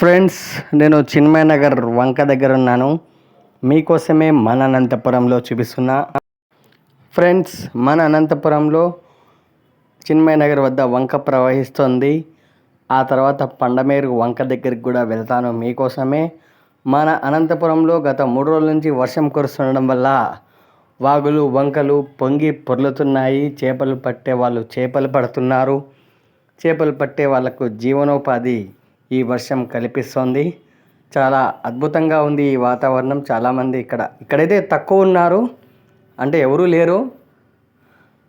Friends నేను చిన్మయ నగర్ వంక దగ్గర ఉన్నాను. మీకోసమే మన అనంతపురంలో చూపిస్తున్నా. ఫ్రెండ్స్ మన అనంతపురంలో చిన్మయ నగర్ వద్ద వంక ప్రవహిస్తుంది. ఆ తర్వాత పండమేరు వంక దగ్గరికి కూడా వెళ్తాను. మీకోసమే మన అనంతపురంలో గత మూడు రోజుల నుంచి వర్షం కురుస్తుండడం వల్ల వాగులు వంకలు పొంగి పొర్లుతున్నాయి. చేపలు పట్టే వాళ్ళు చేపలు పడుతున్నారు. చేపలు పట్టే వాళ్ళకు జీవనోపాధి ఈ వర్షం కల్పిస్తోంది. చాలా అద్భుతంగా ఉంది ఈ వాతావరణం. చాలామంది ఇక్కడ ఇక్కడైతే తక్కువ ఉన్నారు. అంటే ఎవరూ లేరు.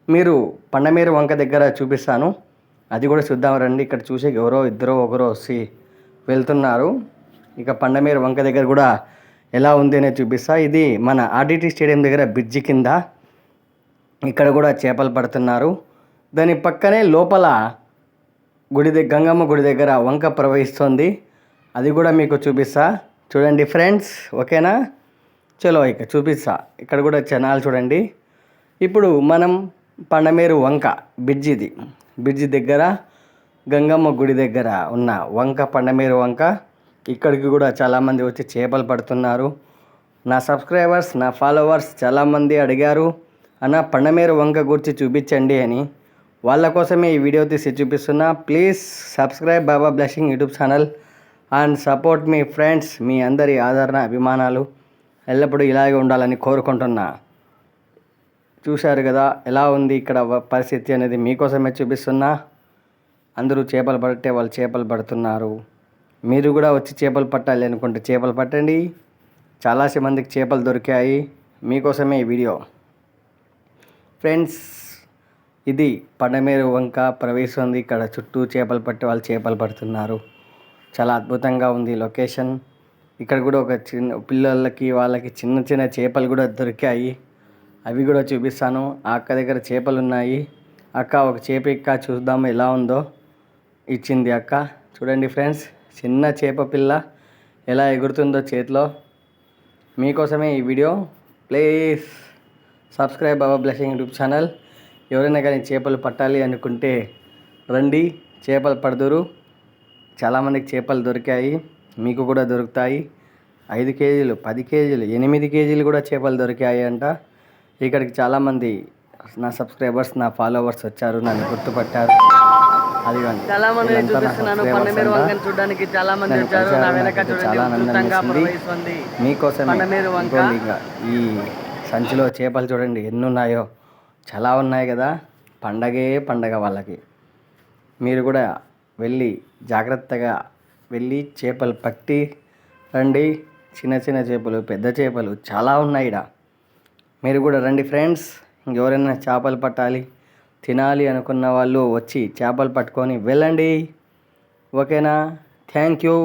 మీరు పండమేరు వంక దగ్గర చూపిస్తాను. అది కూడా చూద్దాం రండి. ఇక్కడ చూసే ఎవరో ఇద్దరో ఒకరో వచ్చి వెళ్తున్నారు. ఇక పండమేరు వంక దగ్గర కూడా ఎలా ఉంది అనేది చూపిస్తా. ఇది మన ఆర్డిటి స్టేడియం దగ్గర బ్రిడ్జి కింద. ఇక్కడ కూడా చేపలు పడుతున్నారు. దాని పక్కనే లోపల గుడి దగ్గర గంగమ్మ గుడి దగ్గర వంక ప్రవహిస్తుంది. అది కూడా మీకు చూపిస్తా. చూడండి ఫ్రెండ్స్ ఓకేనా? చలో ఇక చూపిస్తా. ఇక్కడ కూడా జనాలు చూడండి. ఇప్పుడు మనం పండమేరు వంక బ్రిడ్జిది. బ్రిడ్జి దగ్గర గంగమ్మ గుడి దగ్గర ఉన్న వంక పండమేరు వంక. ఇక్కడికి కూడా చాలామంది వచ్చి చేపలు పడుతున్నారు. నా సబ్స్క్రైబర్స్ నా ఫాలోవర్స్ చాలామంది అడిగారు అన్న పండమేరు వంక గురించి చూపించండి అని. వాళ్ళ కోసమే ఈ వీడియో తీసి చూపిస్తున్నా. Please subscribe Baba blessing YouTube channel and support me friends మీ అందరి ఆదరణ అభిమానాలు ఎల్లప్పుడూ ఇలాగే ఉండాలని కోరుకుంటున్నా. చూశారు కదా ఎలా ఉంది ఇక్కడ పరిస్థితి అనేది మీకోసమే చూపిస్తున్నా. అందరూ చేపలు పట్టే వాళ్ళు చేపలు పడుతున్నారు. మీరు కూడా వచ్చి చేపలు పట్టాలి అనుకుంటే చేపలు పట్టండి. చాలా మందికి చేపలు దొరికాయి. మీకోసమే ఈ వీడియో. ఫ్రెండ్స్ ఇది పడమేరు వంక ప్రవేశం ఉంది ఇక్కడ చుట్టూ చేపలు పట్టే వాళ్ళు చేపలు పడుతున్నారు. చాలా అద్భుతంగా ఉంది లొకేషన్. ఇక్కడ కూడా ఒక చిన్న పిల్లలకి వాళ్ళకి చిన్న చిన్న చేపలు కూడా దొరికాయి. అవి కూడా చూపిస్తాను. ఆ అక్క దగ్గర చేపలు ఉన్నాయి. అక్క ఒక చేప ఎక్క చూద్దాం ఎలా ఉందో. ఇచ్చింది అక్క. చూడండి ఫ్రెండ్స్ చిన్న చేప పిల్ల ఎలా ఎగురుతుందో చేతిలో. మీకోసమే ఈ video. Please subscribe our blessing YouTube channel. ఎవరైనా కానీ చేపలు పట్టాలి అనుకుంటే రండి చేపలు పడదురు. చాలామందికి చేపలు దొరికాయి మీకు కూడా దొరుకుతాయి. ఐదు కేజీలు పది కేజీలు ఎనిమిది కేజీలు కూడా చేపలు దొరికాయి అంట. ఇక్కడికి చాలామంది నా సబ్స్క్రైబర్స్ నా ఫాలోవర్స్ వచ్చారు నన్ను గుర్తుపట్టారు. అది చాలా మంది చూపిస్తున్నాను పండమేరు వంకని చూడడానికి చాలా మంది వచ్చారు నా వెనక. చూడండి ఇంకా ఈ సంచిలో చేపలు చూడండి ఎన్ని ఉన్నాయో. చాలా ఉన్నాయి కదా. పండగే పండగ వాళ్ళకి. మీరు కూడా వెళ్ళి జాగ్రత్తగా వెళ్ళి చేపలు పట్టి రండి. చిన్న చిన్న చేపలు పెద్ద చేపలు చాలా ఉన్నాయి ఇక్కడ మీరు కూడా రండి ఫ్రెండ్స్. ఇంకెవరైనా చేపలు పట్టాలి తినాలి అనుకున్న వాళ్ళు వచ్చి చేపలు పట్టుకొని వెళ్ళండి. ఓకేనా? Thank you.